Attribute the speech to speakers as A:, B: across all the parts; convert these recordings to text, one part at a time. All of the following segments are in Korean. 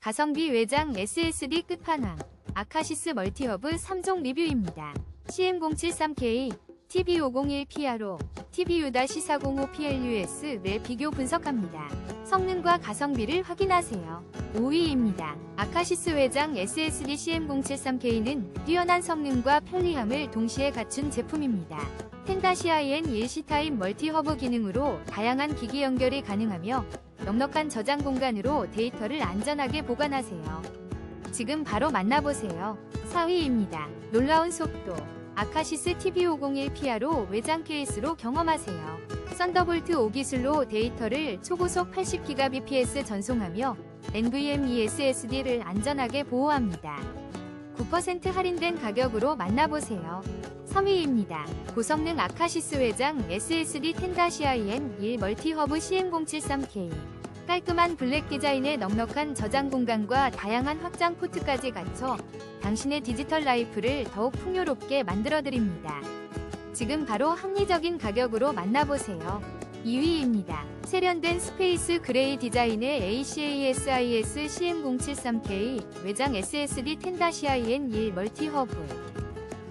A: 가성비 외장 SSD 끝판왕 아카시스 멀티허브 3종 리뷰입니다. CM073K, TB501PRO, TBU-405PLUS 내 비교 분석합니다. 성능과 가성비를 확인하세요. 5위입니다. 아카시스 외장 SSD CM073K는 뛰어난 성능과 편리함을 동시에 갖춘 제품입니다. 10-IN 1C 타입 멀티허브 기능으로 다양한 기기 연결이 가능하며 넉넉한 저장 공간으로 데이터를 안전하게 보관하세요. 지금 바로 만나보세요. 4위입니다. 놀라운 속도. 아카시스 TB501PRO 외장 케이스로 경험하세요. 썬더볼트 5 기술로 데이터를 초고속 80Gbps 전송하며 NVMe SSD를 안전하게 보호합니다. 9% 할인된 가격으로 만나보세요. 3위입니다. 고성능 아카시스 외장 SSD 10-IN 1 멀티허브 CM073K 깔끔한 블랙 디자인의 넉넉한 저장 공간과 다양한 확장 포트까지 갖춰 당신의 디지털 라이프를 더욱 풍요롭게 만들어드립니다. 지금 바로 합리적인 가격으로 만나보세요. 2위입니다. 세련된 스페이스 그레이 디자인의 ACASIS CM073K 외장 SSD 10-IN 1 멀티 허브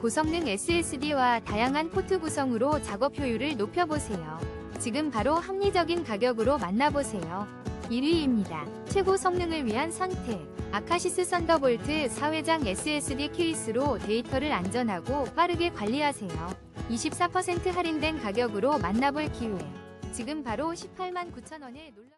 A: 고성능 SSD와 다양한 포트 구성으로 작업 효율을 높여보세요. 지금 바로 합리적인 가격으로 만나보세요. 1위입니다. 최고 성능을 위한 선택. 아카시스 썬더볼트 4회장 SSD 케이스로 데이터를 안전하고 빠르게 관리하세요. 24% 할인된 가격으로 만나볼 기회. 지금 바로 18만 9천 원에 놀라